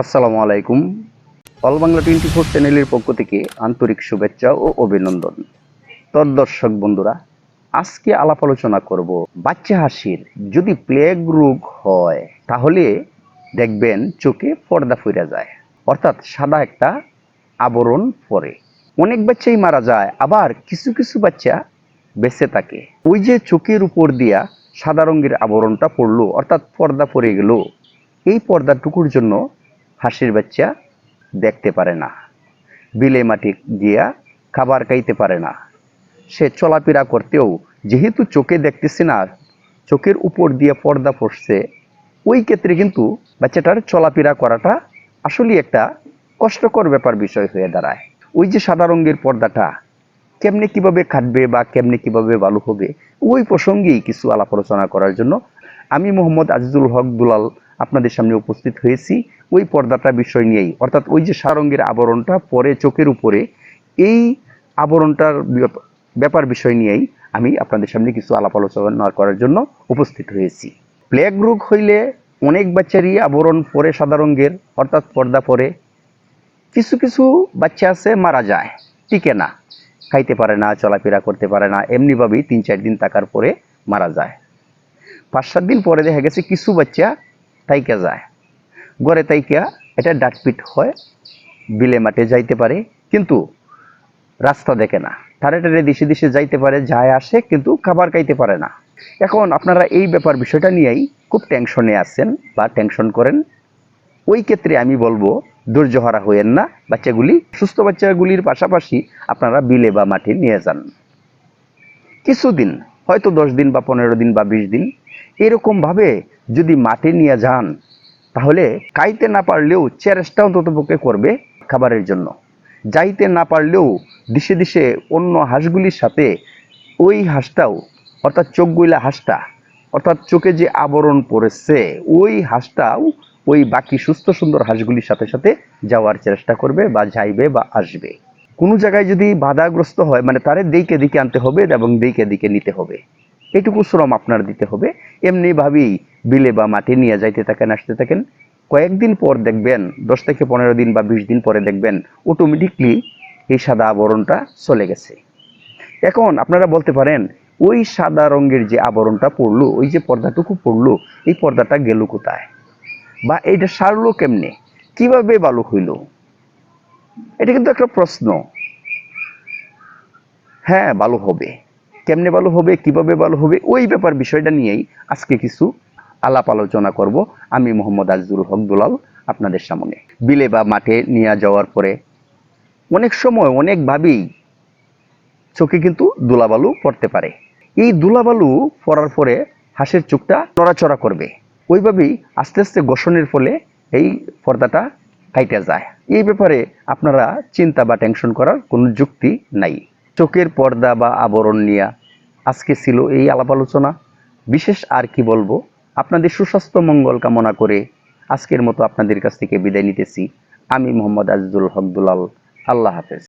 আসসালামু আলাইকুম। All Bangla twenty four চ্যানেলের পক্ষ থেকে আন্তরিক শুভেচ্ছা ও অভিনন্দন। তোর দর্শক বন্ধুরা, আজকে আলাপ আলোচনা করব বাচ্চা হাসির যদি প্লেগ রোগ হয়, তাহলে দেখবেন চোখে পর্দা ফিরে যায়, অর্থাৎ সাদা একটা আবরণ পরে। অনেক বাচ্চাই মারা যায়, আবার কিছু কিছু বাচ্চা বেঁচে থাকে। ওই যে চোখের উপর দিয়া সাদা রঙের আবরণটা পড়ল, অর্থাৎ পর্দা পড়ে গেল, এই পর্দাটুকুর জন্য হাসির বাচ্চা দেখতে পারে না। বিলে মাটি গিয়া খাবার খাইতে পারে না। সে চলাফেরা করতেও যেহেতু চোখে দেখতেছে না, চোখের উপর দিয়ে পর্দা পড়ছে, ওই ক্ষেত্রে কিন্তু বাচ্চাটার চলাফেরা করাটা আসলেই একটা কষ্টকর ব্যাপার বিষয় হয়ে দাঁড়ায়। ওই যে সাদা রঙের পর্দাটা কেমনে কীভাবে কাটবে বা কেমনে কীভাবে ভালো হবে, ওই প্রসঙ্গেই কিছু আলাপ আলোচনা করার জন্য আমি মোহাম্মদ আজিজুল হক দুলাল আপনাদের সামনে উপস্থিত হয়েছি। ওই পর্দাটা বিষয় নিয়েই। অর্থাৎ ওই যে সারঙ্গের আবরণটা পরে চোখের উপরে, এই আবরণটার ব্যাপার বিষয় নিয়েই আমি আপনাদের সামনে কিছু আলাপ আলোচনা করার জন্য উপস্থিত হয়েছি প্লেগ রোগ হইলে অনেক বাচ্চারই আবরণ পরে সাদা রঙের, অর্থাৎ পর্দা পরে। কিছু কিছু বাচ্চা আছে, মারা যায়, টিকে না, খাইতে পারে না, চলাফেরা করতে পারে না, এমনিভাবেই তিন চার দিন থাকার পরে মারা যায়। পাঁচ সাত দিন পরে দেখা গেছে কিছু বাচ্চা তাইকা যায়। গড়ে তাইকা এটা ডাকপিট হয়, বিলে মাঠে যাইতে পারে, কিন্তু রাস্তা দেখে না। টারে টারে দিশে দিশে যাইতে পারে, যায় আসে, কিন্তু খাবার খাইতে পারে না। এখন আপনারা এই ব্যাপার বিষয়টা নিয়েই খুব টেনশনে আছেন বা টেনশন করেন। ওই ক্ষেত্রে আমি বলব ধৈর্য হারা হইয়েন না, বাচ্চাগুলি, সুস্থ বাচ্চাগুলির পাশাপাশি আপনারা বিলে বা মাঠে নিয়ে যান। কিছুদিন, হয়তো দশ দিন বা পনেরো দিন বা বিশ দিন, এরকমভাবে যদি মাঠে নিয়ে যান তাহলে খাইতে না পারলেও চেরেসটা অন্তত পক্ষে করবে খাবারের জন্য। যাইতে না পারলেও দিশে দিশে অন্য হাঁসগুলির সাথে ওই হাঁসটাও, অর্থাৎ চোখগুলা হাঁসটা, অর্থাৎ চোখে যে আবরণ পড়েছে, ওই হাঁসটাও ওই বাকি সুস্থ সুন্দর হাঁসগুলির সাথে সাথে যাওয়ার চেষ্টা করবে বা যাইবে বা আসবে। কোনো জায়গায় যদি বাধাগ্রস্ত হয় মানে তারে দিকে দিকে আনতে হবে এবং দিকে দিকে নিতে হবে। এইটুকু শ্রম আপনার দিতে হবে। এমনিভাবেই বিলে বা মাঠে নিয়ে যাইতে থাকেন, আসতে থাকেন। কয়েকদিন পর দেখবেন, দশ থেকে পনেরো দিন বা বিশ দিন পরে দেখবেন অটোমেটিকলি এই সাদা আবরণটা চলে গেছে। এখন আপনারা বলতে পারেন, ওই সাদা রঙের যে আবরণটা পড়ল, ওই যে পর্দাটুকু পড়ল, এই পর্দাটা গেল কোথায়? বা এইটা সারলো কেমনে? কীভাবে ভালো হইল? এটা কিন্তু একটা প্রশ্ন। হ্যাঁ ভালো হবে। কেমনে ভালো হবে, কীভাবে ভালো হবে, ওই ব্যাপার বিষয়টা নিয়েই আজকে কিছু আলাপ আলোচনা করব। আমি মোহাম্মদ আজিজুল হক দুলাল আপনাদের সামনে। বিলে বা মাঠে নিয়ে যাওয়ার পরে অনেক সময় অনেকভাবেই চোখে কিন্তু দুলাবালু পড়তে পারে। এই দুলাবালু পড়ার পরে হাঁসের চোখটা নড়াচড়া করবে। ওইভাবেই আস্তে আস্তে গোসনের ফলে এই পর্দাটা কাইটে যায়। এই ব্যাপারে আপনারা চিন্তা বা টেনশন করার কোনো যুক্তি নাই। চোখের পর্দা বা আবরণ নিয়ে আজকে ছিল এই আলাপ আলোচনা। বিশেষ আর কি বলব? আপনাদের সুস্বাস্থ্য মঙ্গল কামনা করে আজকের মতো আপনাদের কাছ থেকে বিদায় নিতেছি। আমি মোহাম্মদ আজিজুল হক দুলাল। আল্লাহ হাফেজ।